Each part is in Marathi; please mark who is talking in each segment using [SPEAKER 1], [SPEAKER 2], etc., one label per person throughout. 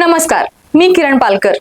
[SPEAKER 1] नमस्कार मी Kiran Palkar.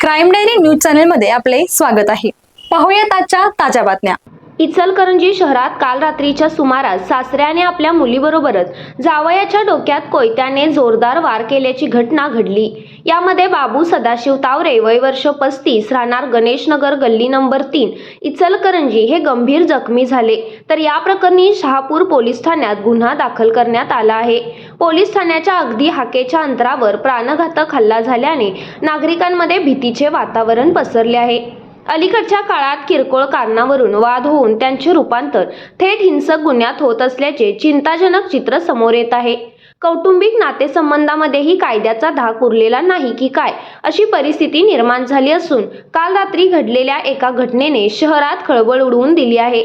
[SPEAKER 1] Crime diary news चॅनलमध्ये आपले स्वागत आहे. पाहूयात आजच्या ताज्या बातम्या.
[SPEAKER 2] इचलकरंजी शहरात काल रात्रीच्या सुमारास सासऱ्याने आपल्या मुलीबरोबरच जावयाच्या डोक्यात कोयत्याने जोरदार वार केल्याची घटना घडली. यामध्ये बाबू सदाशिव तावरे वय वर्ष पस्तीस राहणार गणेशनगर गल्ली नंबर तीन इचलकरंजी हे गंभीर जखमी झाले. तर या प्रकरणी शहापूर पोलीस ठाण्यात गुन्हा दाखल करण्यात आला आहे. पोलीस ठाण्याच्या अगदी हाकेच्या अंतरावर प्राणघातक हल्ला झाल्याने नागरिकांमध्ये भीतीचे वातावरण पसरले आहे. अलीकडच्या काळात किरकोळ कारणावरून वाद होऊन त्यांचे रूपांतर थेट हिंसक गुन्ह्यात होत असल्याचे चिंताजनक चित्र समोर येत आहे. कौटुंबिक नातेसंबंधामध्येही कायद्याचा धाक उरलेला नाही की काय अशी परिस्थिती निर्माण झाली असून काल रात्री घडलेल्या एका घटनेने शहरात खळबळ उडवून दिली आहे.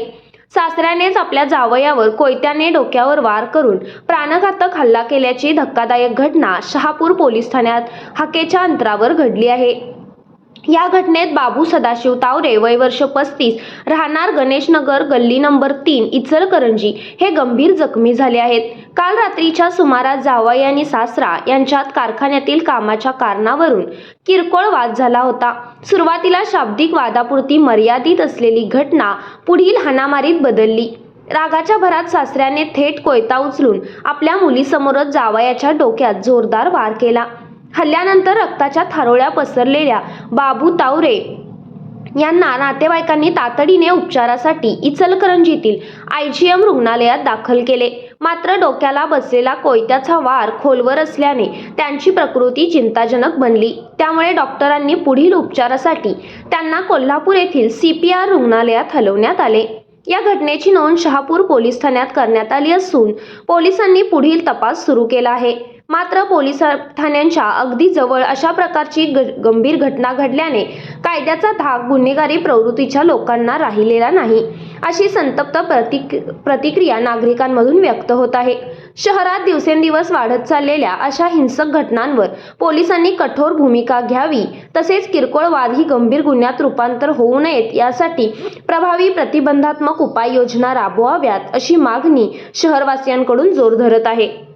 [SPEAKER 2] सासऱ्यानेच आपल्या जावयावर कोयत्याने डोक्यावर वार करून प्राणघातक हल्ला केल्याची धक्कादायक घटना शहापूर पोलीस ठाण्यात हाकेच्या अंतरावर घडली आहे. या घटनेत बाबू सदाशिव तावरे वय वर्ष पस्तीस राहणार गणेशनगर गल्ली नंबर तीन इचलकरंजी. हे गंभीर जखमी झाले आहेत. काल रात्रीच्या सुमारास जावई आणि सासरा यांच्यात कारखान्यातील कामाच्या कारणावरून किरकोळ वाद झाला होता. सुरुवातीला शाब्दिक वादापुरती मर्यादित असलेली घटना पुढील हाणामारीत बदलली. रागाच्या भरात सासऱ्याने थेट कोयता उचलून आपल्या मुलीसमोरच जावयाच्या डोक्यात जोरदार वार केला. हल्ल्यानंतर रक्ताच्या थारोळ्या पसरलेल्या बाबू तावरे यांना नातेवाईकांनी तातडीने उपचारासाठी इचलकरंजीतील आय जी एम रुग्णालयात दाखल केले. मात्र डोक्याला बसलेला कोयत्याचा वार खोलवर असल्याने त्यांची प्रकृती चिंताजनक बनली. त्यामुळे डॉक्टरांनी पुढील उपचारासाठी त्यांना कोल्हापूर येथील सी पी आर रुग्णालयात हलवण्यात आले. या घटनेची नोंद शहापूर पोलीस ठाण्यात करण्यात आली असून पोलिसांनी पुढील तपास सुरू केला आहे. मात्र पोलीस ठाण्यांच्या अगदी जवळ अशा प्रकारची ग गंभीर घटना घडल्याने कायद्याचा धाक गुन्हेगारी प्रवृत्तीच्या लोकांना राहिलेला नाही. अशी संतप्त प्रतिक प्रतिक्रिया नागरिकांमधून व्यक्त होत आहे. शहरात दिवसेंदिवस वाढत चाललेल्या अशा हिंसक घटनांवर पोलिसांनी कठोर भूमिका घ्यावी तसेच किरकोळ वाद ही गंभीर गुन्ह्यात रूपांतर होऊ नयेत यासाठी प्रभावी प्रतिबंधात्मक उपाययोजना राबवाव्यात अशी मागणी शहरवासियांकडून जोर धरत आहे.